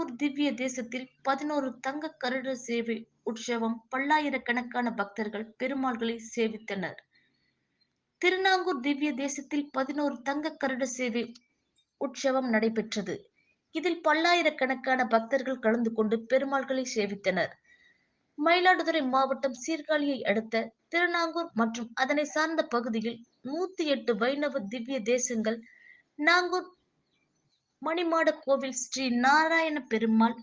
நாகூர் திவ்ய தேசத்தில் பதினோரு தங்க கருட சேவை உற்சவம் பல்லாயிரக்கணக்கான பக்தர்கள் பெருமாள்களை சேவித்தனர். திருநாங்கூர் திவ்ய தேசத்தில் பதினோரு தங்க கருட சேவை உற்சவம் நடைபெற்றது. இதில் பல்லாயிரக்கணக்கான பக்தர்கள் கலந்து கொண்டு பெருமாள்களை சேவித்தனர். மயிலாடுதுறை மாவட்டம் சீர்காழியை அடுத்த திருநாங்கூர் மற்றும் அதனை சார்ந்த பகுதியில் நூத்தி எட்டு வைணவ திவ்ய தேசங்கள் நாங்கூர் மணிமாட கோவில் ஸ்ரீ நாராயண பெருமாள்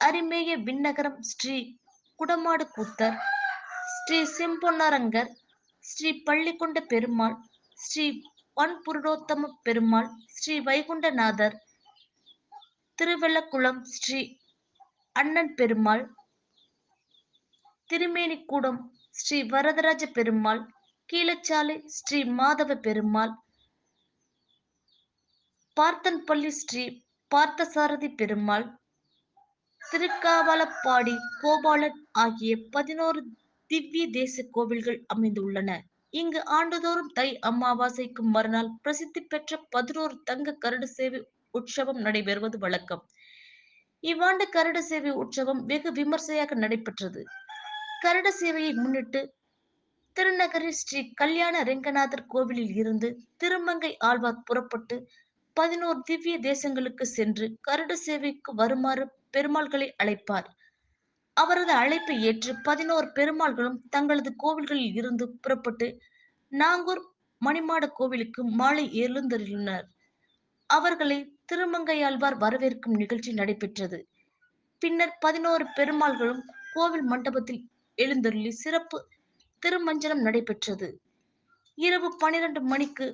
அரிமேய விண்ணகரம் ஸ்ரீ குடமாடு கூத்தர் ஸ்ரீ செம்பொன்னரங்கர் ஸ்ரீ பள்ளிக்கொண்ட பெருமாள் ஸ்ரீ வன்புருடோத்தம பெருமாள் ஸ்ரீ வைகுண்டநாதர் திருவெள்ளக்குளம் ஸ்ரீ அண்ணன் பெருமாள் திருமேனிக்கூடம் ஸ்ரீ வரதராஜ பெருமாள் கீழச்சாலை ஸ்ரீ மாதவ பெருமாள் பார்த்தன்பள்ளி ஸ்ரீ பார்த்தசாரதி பெருமாள் திருக்காவலப்பாடி கோபாலன் ஆகிய பதினோரு திவ்ய தேச கோவில்கள் அமைந்துள்ளன. இங்கு ஆண்டுதோறும் தை அமாவாசைக்கு மறுநாள் பிரசித்தி பெற்ற பதினோரு தங்க கருட சேவை உற்சவம் நடைபெறுவது வழக்கம். இவ்வாண்டு கருட சேவை உற்சவம் வெகு விமர்சையாக நடைபெற்றது. கருட சேவையை முன்னிட்டு திருநகரில் ஸ்ரீ கல்யாண ரெங்கநாதர் கோவிலில் இருந்து திருமங்கை ஆழ்வார் புறப்பட்டு பதினோரு திவ்ய தேசங்களுக்கு சென்று கருட சேவைக்கு வருமாறு பெருமாள்களை அழைப்பார். அவரது அழைப்பை ஏற்று பதினோரு பெருமாள்களும் தங்களது கோவில்களில் இருந்து புறப்பட்டு நாங்கூர் மணிமாட கோவிலுக்கு மாலை எழுந்தருளினர். அவர்களை திருமங்கையாழ்வார் வரவேற்கும் நிகழ்ச்சி நடைபெற்றது. பின்னர் பதினோரு பெருமாள்களும் கோவில் மண்டபத்தில் எழுந்தருளி சிறப்பு திருமஞ்சனம் நடைபெற்றது. இரவு பனிரெண்டு மணிக்கு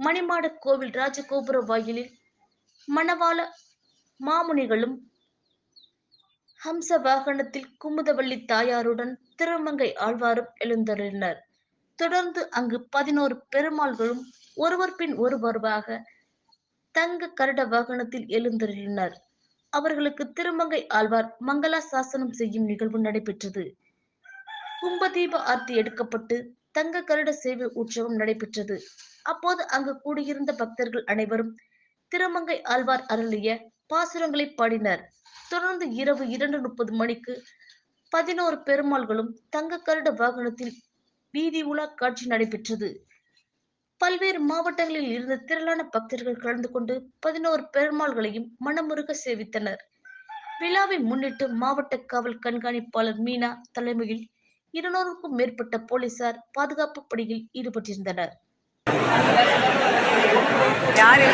மணிமாட கோவில் ராஜகோபுர வாயிலில் மணவாள மாமுனிகளும் ஹம்ச வாகனத்தில் குமுதவள்ளி தாயாருடன் திருமங்கை ஆழ்வாரும் எழுந்தருளினர். தொடர்ந்து அங்கு பதினோரு பெருமாள்களும் ஒருவர் பின் ஒருவருவாக தங்க கருட வாகனத்தில் எழுந்தருளினர். அவர்களுக்கு திருமங்கை ஆழ்வார் மங்களா சாசனம் செய்யும் நிகழ்வு நடைபெற்றது. கும்பதீப ஆர்த்தி எடுக்கப்பட்டு தங்க கருட சேவை உற்சவம் நடைபெற்றது. அப்போது அங்கு கூடியிருந்த பக்தர்கள் அனைவரும் திருமங்கை ஆழ்வார் அருளிய பாசுரங்களை பாடினர். தொடர்ந்து இரவு இரண்டு முப்பது மணிக்கு பதினோரு பெருமாள்களும் தங்க கருட வாகனத்தில் வீதி உலா காட்சி நடைபெற்றது. பல்வேறு மாவட்டங்களில் இருந்த திரளான பக்தர்கள் கலந்து கொண்டு பதினோரு பெருமாள்களையும் மனமுருக சேவித்தனர். விழாவை முன்னிட்டு மாவட்ட காவல் கண்காணிப்பாளர் மீனா தலைமையில் இருநூறுக்கும் மேற்பட்ட போலீசார் பாதுகாப்பு பணியில் ஈடுபட்டிருந்தனர். யார்